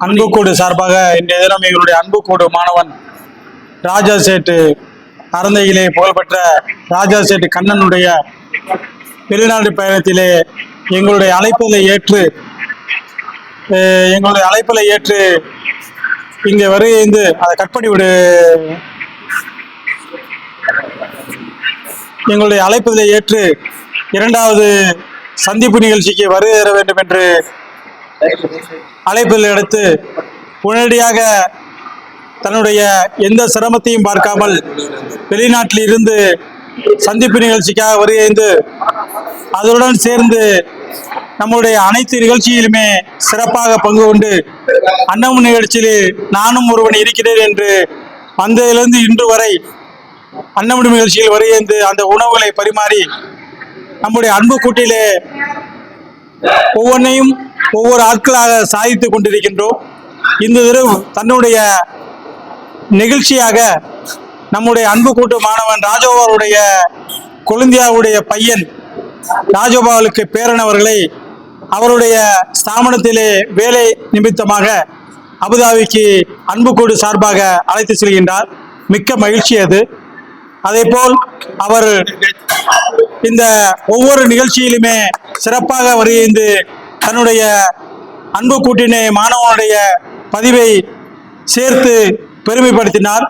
அன்புக்கூடு சார்பாக இன்றைய தினம் எங்களுடைய அன்புக்கூடு மாணவன் ராஜா சேட்டு அறந்தையிலே புகழ்பெற்ற ராஜா சேட்டு கண்ணனுடைய வெளிநாடு பயணத்திலே எங்களுடைய அழைப்பதை ஏற்று எங்களுடைய அழைப்பதை ஏற்று இங்கே வருகைந்து அதை கட் பண்ணி விடு. எங்களுடைய அழைப்பதை ஏற்று இரண்டாவது சந்திப்பு நிகழ்ச்சிக்கு வருகை வேண்டும் என்று அழைப்பில் எடுத்து உடனடியாக தன்னுடைய எந்த சிரமத்தையும் பார்க்காமல் வெளிநாட்டில் இருந்து சந்திப்பு நிகழ்ச்சிக்காக வருகைந்து அதனுடன் சேர்ந்து நம்முடைய அனைத்து நிகழ்ச்சியிலுமே சிறப்பாக பங்கு கொண்டு அன்னமும் நிகழ்ச்சியில் நானும் ஒருவன் இருக்கிறேன் என்று வந்ததிலிருந்து இன்று வரை அன்னமுடி நிகழ்ச்சியில் வருகைந்து அந்த உணவுகளை பரிமாறி நம்முடைய அன்பு கூட்டிலே ஒவ்வொன்றையும் ஒவ்வொரு ஆட்களாக சாதித்துக் கொண்டிருக்கின்றோம். இந்த தடவை தன்னுடைய நிகழ்ச்சியாக நம்முடைய அன்பு கூட்டு மாணவன் ராஜோபாவுடைய கொழுந்தியாவுடைய பையன் ராஜோபாவுக்கு பேரனவர்களை அவருடைய ஸ்தாபனத்திலே வேலை நிமித்தமாக அபுதாபிக்கு அன்புக்கூடு சார்பாக அழைத்து செல்கின்றார். மிக்க மகிழ்ச்சி அது. அதேபோல் அவர் இந்த ஒவ்வொரு நிகழ்ச்சியிலுமே சிறப்பாக வருகிந்து தன்னுடைய அன்பு கூட்டினை மாணவனுடைய பதிவை சேர்த்து பெருமைப்படுத்தினார்.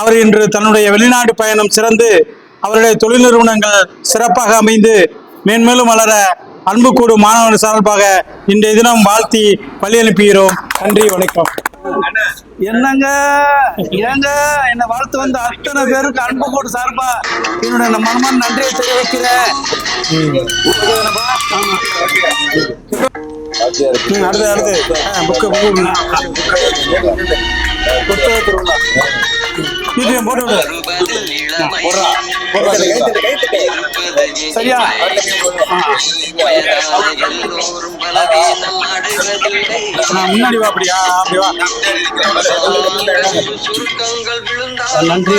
அவர் இன்று தன்னுடைய வெளிநாடு பயணம் சிறந்து அவருடைய தொழில் நிறுவனங்கள் சிறப்பாக அமைந்து மேன்மேலும் வளர அன்புக்கூடு மாணவன் சார்பாக இன்றைய தினம் வாழ்த்தி பள்ளி அனுப்புகிறோம். நன்றி வணக்கம். என்னங்க ஏங்க என்ன வாழ்த்து வந்த அத்தனை பேருக்கு அன்பு போட்டு சார்பா என்னோட நான் மனமான நன்றியை தெரிவிக்கிறேன். அடுத்து அடுத்து. ஆ, புக்கு புக்கு இது போட்டு சரியா? முன்னாடி வா அப்படியா? அப்படி வா. நன்றி.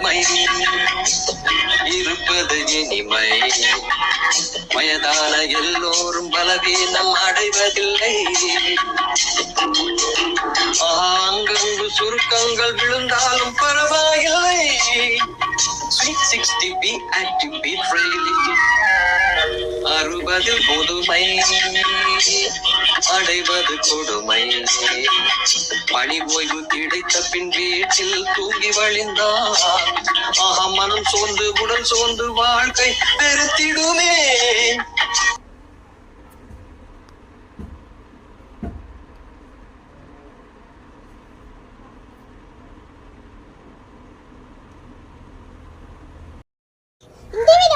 வாழ்க்கை இளமை இருப்பது இனிமை. வயதான எல்லோரும் பலவீனம் அடைவதில்லை. ஆங்கங்கு சுருக்கங்கள் விழுந்தாலும் பரவாயில்லை. Sweet sixty be active be அறுபதில் புதுமை. அடைவது கொடுமை. பணி ஓய்வு கிடைத்த பின் வீட்டில் தூங்கி வழிந்தார் ஆஹா மனம் சோர்ந்து உடல் சோர்ந்து வாழ்க்கை பெருத்திடுமே இந்த வீடியோ